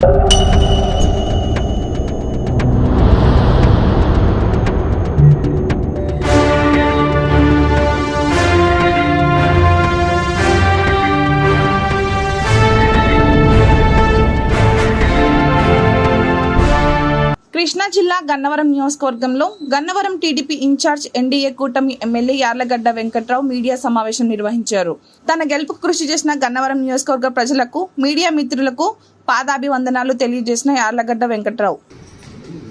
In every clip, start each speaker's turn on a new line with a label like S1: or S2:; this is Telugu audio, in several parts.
S1: you. గన్నవరం నియోజకవర్గంలో గన్నవరం టీడీపీ ఇన్ఛార్జ్ ఎన్డీఏ కూటమి ఎమ్మెల్యే యార్లగడ్డ వెంకట్రావు మీడియా సమావేశం నిర్వహించారు. తన గెలుపుకు కృషి చేసిన గన్నవరం నియోజకవర్గ ప్రజలకు మీడియా మిత్రులకు పాదాభివందనాలు తెలియజేసిన యార్లగడ్డ వెంకట్రావు.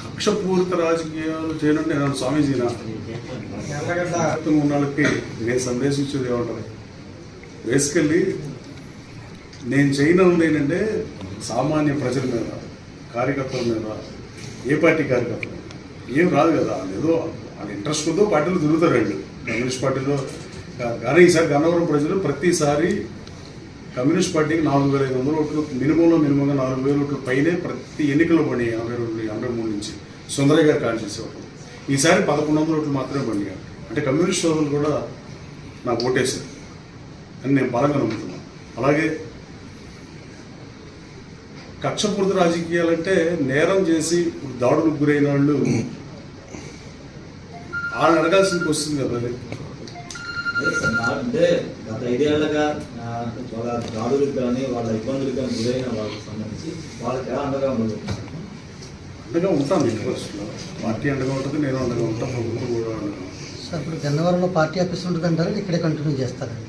S2: పక్షపూరిత రాజకీయాలు చేయడం నేను స్వామీజీనా? మొత్తం ఉన్నాళ్ళకి నేను సందేశించేది ఏమంటారు? బేసికల్లీ నేను చేయనది ఏంటంటే సామాన్య ప్రజల మీద కార్యకర్తల మీద ఏ పార్టీ కార్యకర్తలు? ఏం రాదు కదా ఏదో వాళ్ళ ఇంట్రెస్ట్ ఉందో పార్టీలో తిరుగుతారండి. కమ్యూనిస్ట్ పార్టీలో కానీ ఈసారి గన్నవరం ప్రజలు ప్రతిసారి కమ్యూనిస్ట్ పార్టీకి నాలుగు వేల ఐదు వందల ఓట్లు మినిమంలో మినిమంగా నాలుగు వేల ఓట్లు పైనే ప్రతి ఎన్నికల్లో పడినాయి ఎనభై రెండు ఎనభై మూడు నుంచి. సుందరయ్య గారు కాల్ చేసేవాళ్ళు. ఈసారి పదకొండు వందల ఓట్లు మాత్రమే పడినాయి. అంటే కమ్యూనిస్ట్ సోదరులు కూడా నాకు ఓటేశారు. అని నేను బలంగా నమ్ముతున్నాను. అలాగే కక్షపూరిత రాజకీయాలంటే నేరం చేసి దాడులకు గురైన వాళ్ళు వాళ్ళని అడగాల్సిందికి వస్తుంది కదా అది.
S3: అంటే గత ఐదేళ్ళుగా ఆ, వాళ్ళ దాడులకు కానీ వాళ్ళ ఇబ్బందులకు కానీ గురైన వాళ్ళకి సంబంధించి వాళ్ళకి ఎలా అండగా ఉండదు?
S2: అండగా ఉంటాను నేను ఫస్ట్లో పార్టీ అండగా ఉంటుంది నేను అండగా ఉంటాను కూడా.
S4: సార్ ఇప్పుడు గన్నవరంలో పార్టీ ఆఫీస్ ఉంటుంది అంటారు ఇక్కడే కంటిన్యూ చేస్తారండి.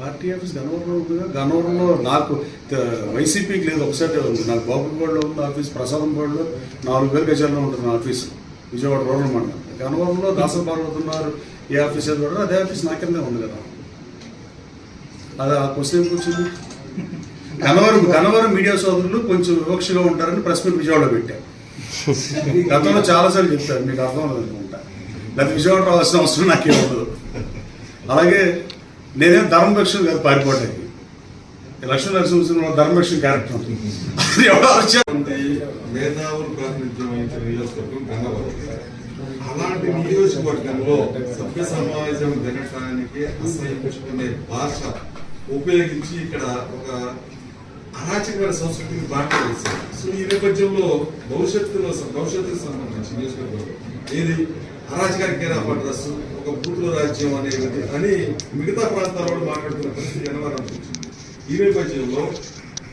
S2: పార్టీ ఆఫీస్ గన్నవరంలో ఉందిగా గన్నవరంలో నాకు వైసీపీకి లేదు ఒకసారి ఉంది. నాకు బాబుపాడులో ఉంది ఆఫీస్ ప్రసాదంపాడులో నాలుగు వేల గజాల్లో ఉంటుంది నా ఆఫీస్ విజయవాడ రూరల్ మండలం. గన్నవరంలో దాసరి పార్వతున్నారు ఏ ఆఫీస్ ఏదో కూడా అదే ఆఫీస్ నా కిందే ఉంది కదా. అది ఆ క్వశ్చన్ ఎందుకు వచ్చింది? గన్నవరం గన్నవరం మీడియా సోదరులు కొంచెం వివక్షగా ఉంటారని ప్రెస్ మీట్ విజయవాడలో పెట్టారు గతంలో చాలాసార్లు చెప్తారు మీకు అర్థం అవ్వదు అనుకుంటా. లేకపోతే విజయవాడ రావాల్సిన అవసరం నాకేం అలాగే నేనేం ధర్మరక్షణ కాదు పారిపోవడానికి లక్ష్మీ నరసింహ ధర్మరక్షణ క్యారెక్టర్.
S5: మేధావులు ప్రాతినిధ్యం వహించిన నియోజకవర్గం గంగవరం. అలాంటి నియోజకవర్గంలో సభ్య సమాజం జరగటానికి అసహించుకునే భాష ఉపయోగించి ఇక్కడ ఒక అరాచకమైన సంస్కృతిని బాట వేశారు సో ఈ నేపథ్యంలో భవిష్యత్తులో భవిష్యత్తుకు సంబంధించి నియోజకవర్గంలో ఏది అరాచకానికి ఏరా అడ్రస్ ఒక బూతుల రాజ్యం అనేది అని మిగతా ప్రాంతాల వాళ్ళు మాట్లాడుతున్న పరిస్థితి జనవరం ఈ నేపథ్యంలో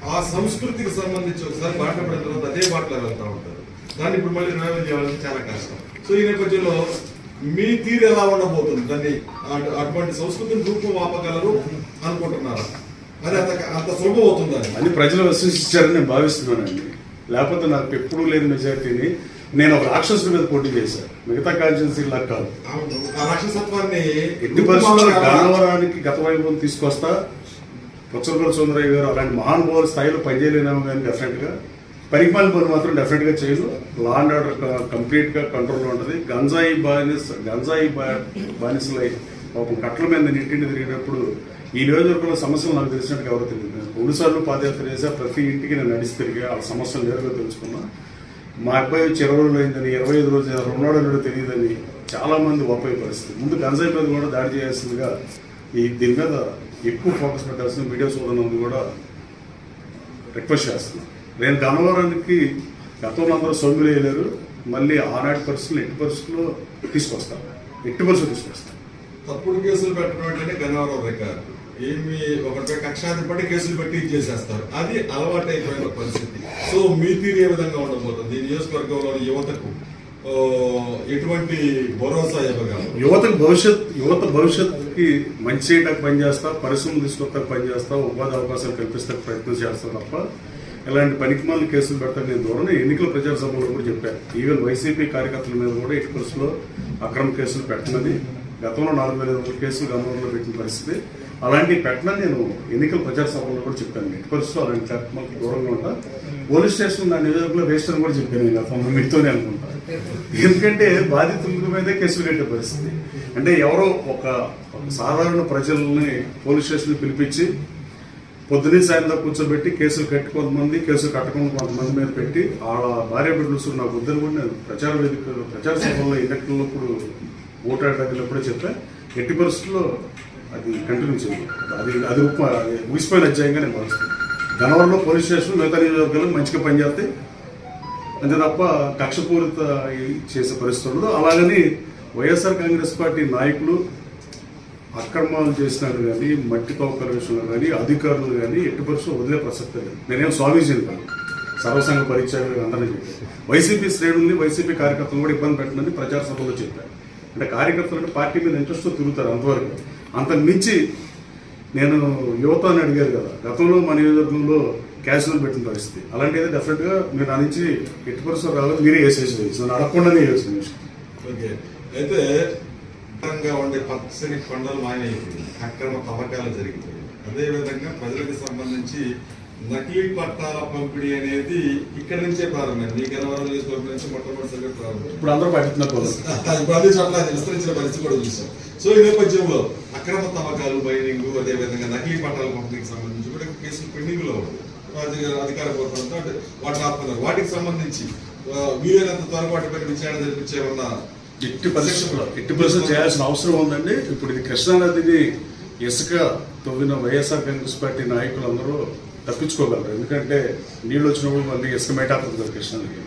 S5: ఆ సంస్కృతికి సంబంధించి ఒకసారి మాట్లాడిన తర్వాత అదే బాటలో వెళ్తా ఉంటారు. దాన్ని ఇప్పుడు మళ్ళీ న్యాయం చేయాలంటే చాలా కష్టం. సో ఈ నేపథ్యంలో మీ తీరు ఎలా ఉండబోతుంది? దాన్ని అటువంటి సంస్కృతిని రూపం ఆపగలరు అనుకుంటున్నారా? అది అంత అంత సులభం అవుతుందా?
S2: అని ప్రజలు విశ్వసించారని నేను భావిస్తున్నానండి. లేకపోతే నాకు ఎప్పుడూ లేని మెజార్టీని నేను ఒక రాక్షసుడి మీద పోటీ చేశాను. మిగతా కాన్స్టిట్యున్సీలా కాదు.
S5: ఆ రాక్షసత్వాన్ని
S2: ఎట్టి పరిస్థితుల్లో గన్నవరానికి గత వైభవం తీసుకొస్తా పుచ్చలపల్లి సుందరయ్య గారు అలాంటి మహానుభావుల స్థాయిలో పనిచేయలేనేమో కానీ డెఫినెట్గా పరిమాణ పని మాత్రం డెఫినెట్గా చేయదు. లా అండ్ ఆర్డర్ కంప్లీట్గా కంట్రోల్లో ఉంటుంది. గంజాయి బానిస గంజాయి బా- బానిసలై ఒక కట్ల మీద ఇంటింటి తిరిగినప్పుడు ఈ నియోజకవర్గంలో సమస్యలు నాకు తెలిసినట్టుగా ఎవరు తెలియదు. నేను రెండుసార్లు పాదయాత్ర చేసా ప్రతి ఇంటికి నేను నడిచి తిరిగా ఆ సమస్యలు నేరుగా తెలుసుకున్నా. మా అబ్బాయి వచ్చి ఇరవై రోజులు అయిందని ఇరవై ఐదు రోజులు రెండో లేడో తెలియదని చాలామంది ఒప్పై పరిస్థితి. ముందు గంజాయి మీద కూడా దాడి చేయాల్సిందిగా ఈ దీని మీద ఎక్కువ ఫోకస్ పెట్టాల్సిన మీడియా సోదరులందరూ కూడా రిక్వెస్ట్ చేస్తున్నాను నేను గన్నవరానికి గతంలో అందరూ సొమ్ములు వేయలేరు మళ్ళీ ఆనాటి పరిస్థితులు ఎట్టి పరిస్థితుల్లో తీసుకొస్తాను ఎట్టి పరిస్థితులు తీసుకొస్తాను
S5: తప్పుడు కేసులు పెట్టడం అంటేనే గన్నవరం రికార్డు ఏమి ఒకటి కక్షాధిపతి కేసులు పెట్టి ఇది చేసేస్తారు అది అలవాటు అయిపోయిన పరిస్థితి. సో మీ తీరు ఏ విధంగా ఉండబోతుంది? ఈ నియోజకవర్గంలో యువతకు ఎటువంటి భరోసా ఇవ్వగలరు?
S2: యువతకు భవిష్యత్ యువత భవిష్యత్తుకి మంచి చేయడానికి పనిచేస్తా పరిశ్రమలు తీసుకొస్తానికి పనిచేస్తా ఉపాధి అవకాశాలు కల్పిస్తానికి ప్రయత్నం చేస్తా తప్ప ఇలాంటి పనికిమాల కేసులు పెడతాను నేను దూరం ఎన్నికల ప్రచార సభలో కూడా చెప్పాను ఈవెన్ వైసీపీ కార్యకర్తల మీద కూడా ఇటు పరిస్థితుల్లో అక్రమ కేసులు పెట్టనని గతంలో నాలుగు వేల కేసులు గతంలో పెట్టిన పరిస్థితి. అలాంటివి పెట్టనని నేను ఎన్నికల ప్రచార సభలో కూడా చెప్పాను. ఎట్టి పరిస్థితులు అలాంటి కార్యక్రమాలకు దూరంగా ఉంటా. పోలీస్ స్టేషన్ నా నియోజకవర్గంలో వేస్ట్ అని కూడా చెప్పాను నేను గతంలో మీతోనే అనుకుంటా. ఎందుకంటే బాధితుల మీదే కేసులు కట్టే పరిస్థితి. అంటే ఎవరో ఒక సాధారణ ప్రజల్ని పోలీస్ స్టేషన్ పిలిపించి పొద్దునే సాయంత్రం కూర్చోబెట్టి కేసులు కట్టి కొంతమంది కేసులు కట్టకుండా కొంతమంది మీద పెట్టి వాళ్ళ భార్య బిడ్డలు నాకు వద్దని కూడా నేను ప్రచార వేదిక ప్రచార సభల్లో ఎన్నికల్లో ఇప్పుడు కూడా చెప్పా. ఎట్టి పరిస్థితుల్లో అది కంటిన్యూ అది అది ఉప అది ముగిసిపోయిన అధ్యాయంగా నేను భావిస్తున్నాను. గనవరంలో పోలీస్ స్టేషన్ మిగతా నియోజకవర్గాలు మంచిగా పనిచేస్తాయి అంతే తప్ప కక్షపూరిత చేసే పరిస్థితుల్లో అలాగని వైఎస్ఆర్ కాంగ్రెస్ పార్టీ నాయకులు అక్రమాలు చేసినారు కానీ మట్టి తవ్వకాల విషయంలో కానీ అధికారులు కానీ ఎట్టి పరిస్థితులు వదిలే ప్రసక్తే లేదు. నేనేం స్వామీజీని కాదు. సర్వసంఘ పరిచయాలు అందరినీ చెప్పాను. వైసీపీ శ్రేణుల్ని వైసీపీ కార్యకర్తలు కూడా ఇబ్బంది పెట్టిందని ప్రచార సభలో చెప్పారు అంటే కార్యకర్తలు అంటే పార్టీ మీద ఇంట్రెస్ట్ తిరుగుతారు అంతవరకు. అంతకు మించి నేను యువత అని అడిగారు కదా గతంలో మన నియోజకవర్గంలో క్యాషువల్ పెట్టిన పరిస్థితి. అలాంటిది డెఫినెట్గా మీరు నా నుంచి ఎట్టి పరిస్థితులు రావాలి మీరే వేసేసి నన్ను అడగకుండానే వేసిన
S5: ఓకే. అయితే ఉండే పచ్చని కొండలు మానే అక్రమ తవ్వకాలు జరిగిపోయాయి. అదేవిధంగా ప్రజలకు సంబంధించి నకిలీ పట్టాల పంపిణీ అనేది ఇక్కడ నుంచే ప్రారంభమైంది. మీ గన్నవరం నియోజకవర్గం నుంచి మొట్టమొదటిసారిగా ప్రారంభమైంది.
S2: ఇప్పుడు అందరూ పట్టిస్తున్నారు
S5: అదే చోట్ల విస్తరించిన పరిస్థితి కూడా చూసాం సో ఈ నేపథ్యంలో అక్రమ తవ్వకాలు మైనింగ్ అదే విధంగా నకిలీ పట్టాల పంపిణీకి సంబంధించి కూడా కేసులు పెండింగ్లో ఉంది అధికార పూర్వంతో అంటే వాటిని ఆపుతున్నారు వాటికి సంబంధించి వీలైనంత త్వరగా వాటిపై విచారణ జరిపించే ఉన్న
S2: ఎట్టి పరిస్థితుల్లో ఎట్టి పరిస్థితులు చేయాల్సిన అవసరం ఉందండి. ఇప్పుడు ఇది కృష్ణానదిని ఇసుక తవ్విన వైఎస్ఆర్ కాంగ్రెస్ పార్టీ నాయకులందరూ తప్పించుకోగలరు. ఎందుకంటే నీళ్ళు వచ్చినప్పుడు మళ్ళీ ఇసుక మేటాడుతుంది కదా కృష్ణానదికి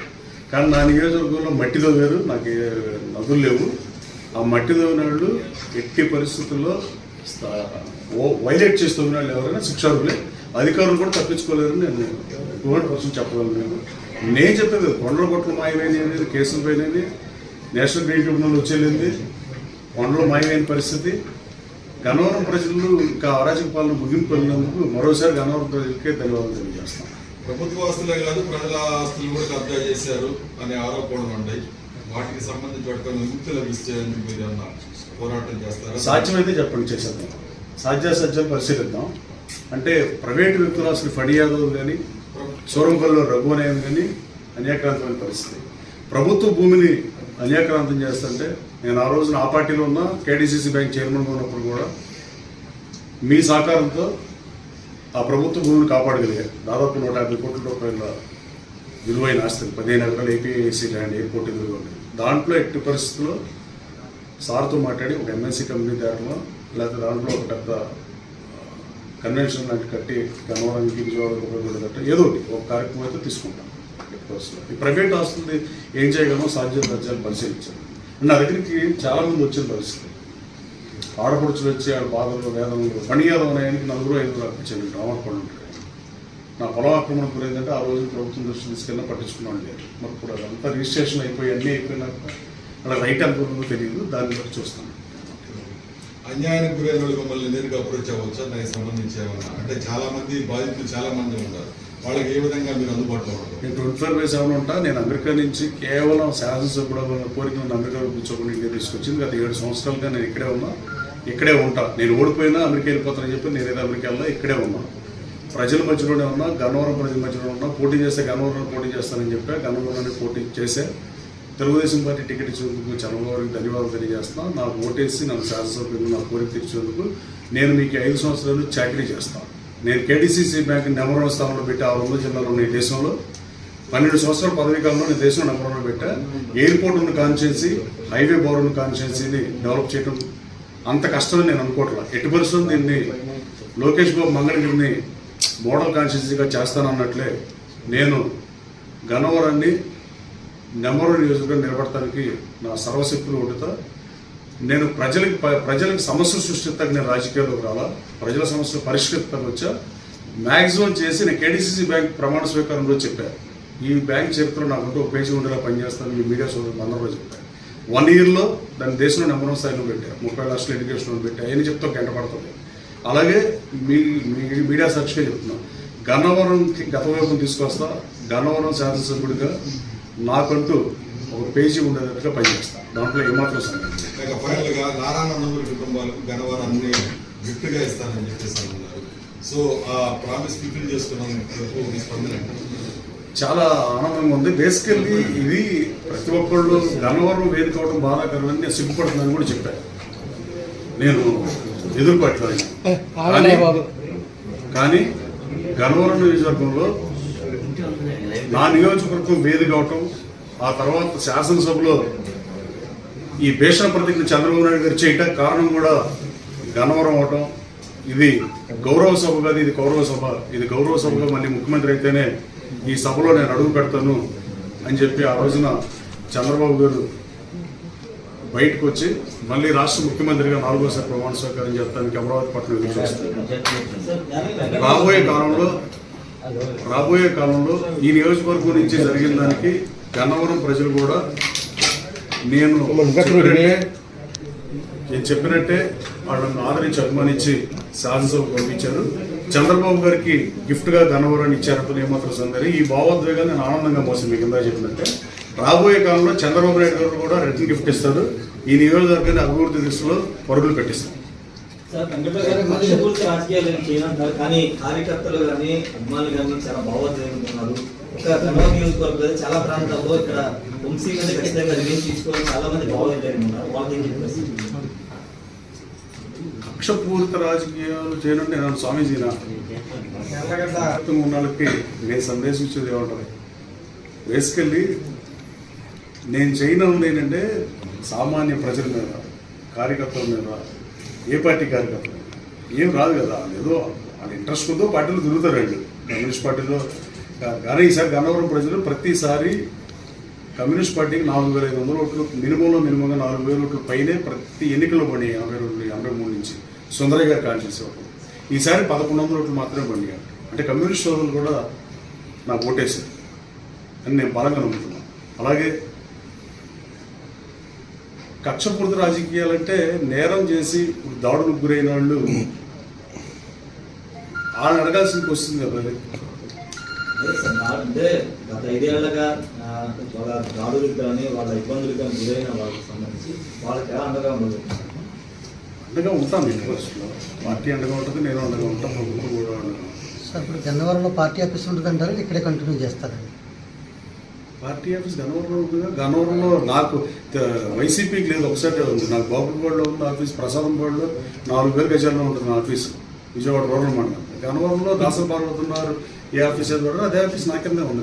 S2: కానీ నా నియోజకవర్గంలో మట్టి తవ్వారు నాకు నదులు లేవు. ఆ మట్టి తవ్విన వాళ్ళు ఎట్టి పరిస్థితుల్లో వైలేట్ చేసి తవ్విన వాళ్ళు ఎవరైనా శిక్షార్హులే. అధికారులు కూడా తప్పించుకోలేరని నేను టూ హండ్రెడ్ పర్సెంట్ చెప్పగలను నేను. నేను చెప్పేది కొండల కొట్లు మాయమైనవి అనేది కేసులు పోయినవి నేషనల్ గ్రీన్ ట్రిబ్యునల్ వచ్చేది కొండలు మాయమైన పరిస్థితి. గన్నవరం ప్రజలు ఇంకా అరాచక పాలన ముగింపు వెళ్ళినందుకు మరోసారి గన్నవరం ప్రజలకే ధన్యవాదాలు తెలియజేస్తాం
S5: ప్రభుత్వ ఆస్తులే కాదు ప్రజల ఆస్తులు కూడా కబ్జా చేశారు అనే ఆరోపణలు ఉన్నాయి. వాటికి సంబంధించి వాటికి విముక్తి లభిస్తాయని మీరు ఏమన్నా పోరాటం చేస్తారా?
S2: సాధ్యమైతే చెప్పండి చేసేద్దాం. సాధ్యాసాధ్యాలు పరిశీలిద్దాం. అంటే ప్రైవేటు వ్యక్తులు అసలు ఫణి యాదవ్ కానీ సూరంపల్లిలో రఘువనయం కానీ అన్యాక్రాంతమైన పరిస్థితి. ప్రభుత్వ భూమిని అన్యాక్రాంతం చేస్తుంటే నేను ఆ రోజున ఆ పార్టీలో ఉన్న కేడీసీసీ బ్యాంక్ చైర్మన్గా ఉన్నప్పుడు కూడా మీ సహకారంతో ఆ ప్రభుత్వ భూమిని కాపాడగలిగారు దాదాపు నూట యాభై కోట్ల రూపాయల విలువైన ఆస్తులు పదిహేను ఎకరాలు ఏపీఐసీ ల్యాండ్ ఎయిర్పోర్ట్ ఎదురుగా ఉంది. దాంట్లో ఎట్టి పరిస్థితుల్లో సార్తో మాట్లాడి ఒక ఎంఎన్సీ కంపెనీ దారిలో లేకపోతే దాంట్లో ఒక పెద్ద కన్వెన్షన్ లాంటి కట్టి గన్నవరానికి విజయవాడ ఏదో ఒకటి ఒక కార్యక్రమం అయితే తీసుకుంటాం. ఈ ప్రైవేట్ హాస్పిటల్ ఏం చేయగలమో సాధ్యం సాధ్యాలు పరిశీలించాలి. నా దగ్గరికి చాలా మంది వచ్చిన పరిస్థితి. ఆడపడుచులు వచ్చి ఆడ బాధలు వేదనలు పనియాదం అనేనికి నలుగురు ఐదుగురు అప్పించాను రామపడి ఉంటాడు నా పొలం ఆక్రమణ గురైందంటే ఆ రోజు ప్రభుత్వం దృష్టి తీసుకెళ్ళినా పట్టించుకున్నాను లేదు మరి ఇప్పుడు అదంతా రిజిస్ట్రేషన్ అయిపోయి అన్నీ అయిపోయినాక అలా రైట్ ఎంత తెలియదు దాన్ని బట్టి చూస్తాను.
S5: అన్యాయానికి గురైన వాళ్ళు మమ్మల్ని నేరుగా అప్రోచ్ అవ్వచ్చు? దానికి సంబంధించి ఏమన్నా? అంటే చాలా మంది బాధితులు చాలా మంది ఉన్నారు. వాళ్ళకి ఏ విధంగా మీరు అందుబాటులో ఉంటారు
S2: నేను ట్వంటీ ఫోర్ బై సెవెన్ ఉంటా. నేను అమెరికా నుంచి కేవలం శాసనసభ్యుడు కోరిక ఉన్న అమెరికాలో కూర్చోకుండా ఇండియా తీసుకొచ్చింది. గత ఏడు సంవత్సరాలుగా నేను ఇక్కడే ఉన్నా. ఇక్కడే ఉంటా. నేను ఓడిపోయినా అమెరికా వెళ్ళిపోతానని చెప్పి నేనేదో అమెరికా వెళ్ళా ఇక్కడే ఉన్నా. ప్రజల మధ్యలోనే ఉన్నా గన్నవరం ప్రజల మధ్యలో ఉన్నా. పోటీ చేస్తే గన్నవరంలో పోటీ చేస్తానని చెప్పా. గన్నవరంలోనే పోటీ చేసే. తెలుగుదేశం పార్టీ టికెట్ ఇచ్చినందుకు చంద్రబాబు గారికి ధన్యవాదాలు తెలియజేస్తాను నాకు ఓటేసి నన్ను శాసనసభ్యులు నా కోరిక తీర్చేందుకు నేను మీకు ఐదు సంవత్సరాలు చాకరీ చేస్తాను నేను కేడీసీసీ బ్యాంక్ నెంబర్ వన్ స్థానంలో పెట్టి ఆరు వందల జిల్లాలో ఉన్న దేశంలో. పన్నెండు సంవత్సరాల పదవీ కాలంలో నేను దేశంలో నెంబర్ వన్ పెట్టా. ఎయిర్పోర్ట్ ఉన్న కాన్స్టిట్యున్సీ హైవే బోర్ ఉన్న కాన్స్టిట్యున్సీని డెవలప్ చేయడం అంత కష్టమని నేను అనుకోవట్లా ఎట్టి పరిస్థితులు దీన్ని లోకేష్ బాబు మంగళగిరిని మోడల్ కాన్స్టిట్యున్సీగా చేస్తానన్నట్లే నేను గన్నవరాన్ని నెంబర్ వన్ నియోజకవర్గం నిలబడటానికి నా సర్వశక్తులు ఉండుతా. నేను ప్రజలకు ప్రజలకు సమస్యలు సృష్టిస్తాక నేను రాజకీయాల్లోకి రాలా? ప్రజల సమస్యలు పరిష్కరిస్తాను వచ్చా? మ్యాక్సిమం చేసి నేను కేడీసీసీ బ్యాంక్ ప్రమాణ స్వీకారంలో చెప్పాను ఈ బ్యాంక్ చరిత్ర నాకంటూ ఒక పేజీ ఉండేలా పనిచేస్తాను మీ మీడియా సోదరులు అందరూ చెప్పారు. వన్ ఇయర్లో దాన్ని దేశంలో నెంబర్ వన్ స్థాయిలో పెట్టారు ముప్పై లక్షల ఎడ్యుకేషన్ పెట్టారు అని చెప్తే ఒక గంట పడుతుంది. అలాగే మీ మీడియా సాక్షిగా చెప్తున్నాను గన్నవరంకి గత వైపు తీసుకొస్తా. గన్నవరం శాసనసభ్యుడిగా నాకంటూ ఒక పేజీ ఉండేటట్టుగా పనిచేస్తాను దాంట్లో ఏమాత్రం సందేహం లేదు.
S5: లేక ఫైనల్గా నారాయణందమూరి కుటుంబాలకు గణవారాన్ని గిఫ్ట్గా ఇస్తానని చెప్పేసి అన్నారు. సో ఆ ప్రామిస్ ఫుల్ఫిల్ చేసుకున్నందుకు మీ స్పందన ఏంటి?
S2: చాలా ఆనందంగా ఉంది. బేసికల్లీ ఇది ప్రతి ఒక్కళ్ళు గన్నవరం వేదిక అవడం బాధాకరమని నేను సిగ్గుపడుతుందని కూడా చెప్పాను నేను ఎదురుపట్ల కానీ కానీ గన్నవరం నియోజకవర్గంలో నా నియోజకవర్గం వేదిక అవటం ఆ తర్వాత శాసనసభలో ఈ భీషణ ప్రతిజ్ఞ చంద్రబాబు నాయుడు గారు చేయటం కారణం కూడా గన్నవరం అవటం. ఇది గౌరవ సభ కాదు ఇది గౌరవ సభ. ఇది గౌరవ సభగా మళ్ళీ ముఖ్యమంత్రి అయితేనే ఈ సభలో నేను అడుగు పెడతాను అని చెప్పి ఆ రోజున చంద్రబాబు గారు బయటకు వచ్చి మళ్ళీ రాష్ట్ర ముఖ్యమంత్రిగా నాలుగోసారి ప్రమాణ స్వీకారం చేస్తానికి అమరావతి పట్టణం రాబోయే కాలంలో రాబోయే కాలంలో ఈ నియోజకవర్గం నుంచి జరిగిన దానికి గన్నవరం ప్రజలు కూడా నేను చెప్పినట్టే నేను చెప్పినట్టే వాళ్ళని ఆదరించి అభిమానించి శాసనసభకు పంపించారు. చంద్రబాబు గారికి గిఫ్ట్గా గన్నవరాన్ని ఇచ్చారంటే ఏమాత్రం సందరి ఈ భావోద్వేగాన్ని నేను ఆనందంగా మోసం మీకు కింద చెప్పినట్టే. రాబోయే కాలంలో చంద్రబాబు నాయుడు గారు కూడా రిటర్న్ గిఫ్ట్ ఇస్తారు ఈ నియోజకవర్గాన్ని అభివృద్ధి దిశలో పరుగులు పెట్టిస్తారు
S3: సార్ వెంకటరావు రాజకీయాలు ఏం చేయనంటారు కానీ కార్యకర్తలు కానీ అభిమానులు కానీ చాలా భావోద్వేగుతున్నారు ఒక కన్నడ నియోజకవర్గం చాలా ప్రాంతాల్లో ఇక్కడ వంశీ మీద ఖచ్చితంగా రిలీజ్ తీసుకోవాలని చాలా మంది భావోద్వేగుతున్నారు వాళ్ళకి చెప్పేసి
S2: కక్షపూరిత రాజకీయాలు చేయనంటే నేను స్వామీజీనా? అర్థం ఉన్న వాళ్ళకి నేను సందేశం ఇచ్చేది ఏమంటారు? బేసికల్లీ నేను చేయనది ఏంటంటే సామాన్య ప్రజల మీద కార్యకర్తల మీద ఏ పార్టీ కార్యకర్తల? ఏం రాదు కదా. ఏదో వాళ్ళ ఇంట్రెస్ట్ ఉందో పార్టీలో తిరుగుతారండి. కమ్యూనిస్ట్ పార్టీలో కానీ ఈసారి గన్నవరం ప్రజలు ప్రతిసారి కమ్యూనిస్ట్ పార్టీకి నాలుగు వేల ఐదు వందల ఓట్లు మినిమంలో మినిమంగా నాలుగు వేల ఓట్లు పైనే ప్రతి ఎన్నికల్లో పడినాయి ఎనభై రెండు ఎనభై మూడు నుంచి. సుందరయ్య గారు కాల్ చేసేవాళ్ళు ఈసారి పదకొండు వందల ఓట్లు మాత్రమే పడినాయి అంటే కమ్యూనిస్ట్ సోదరులు కూడా నాకు ఓటేశారు. అని నేను బలంగా నమ్ముతున్నాను. అలాగే కక్షపూరిత రాజకీయాలంటే నేరం చేసి ఇప్పుడు దాడులకు గురైన వాళ్ళు వాళ్ళని అడగాల్సింది వస్తుంది కదా
S3: అంటే గత ఐదేళ్ళుగా ఆ, వాళ్ళ దాడులకు కానీ వాళ్ళ ఇబ్బందులకు కానీ గురైన వాళ్ళకి సంబంధించి వాళ్ళకి ఎలా అండగా ఉండదు?
S2: అండగా ఉంటాను నేను పార్టీ అండగా ఉంటుంది నేను అండగా ఉంటాను ప్రభుత్వం కూడా.
S4: సార్ ఇప్పుడు గన్నవరంలో పార్టీ ఆఫీస్ ఉంటుంది అంటారా ఇక్కడే కంటిన్యూ చేస్తారండి?
S2: పార్టీ ఆఫీస్ గన్నవరంలో ఉంటుందా గన్నవరంలో నాకు వైసీపీకి లేదు ఒకసారి ఉంది. నాకు బాపులపాడులో ఉంది ఆఫీస్ ప్రసాదంపాడులో నాలుగు వేల గజాల్లో ఉంటుంది నా ఆఫీస్ విజయవాడ రోడ్ల మండలం. గన్నవరంలో దాసరి పార్వతున్నారు ఏ ఆఫీస్ ఏదో అదే ఆఫీస్ నా కిందే ఉంది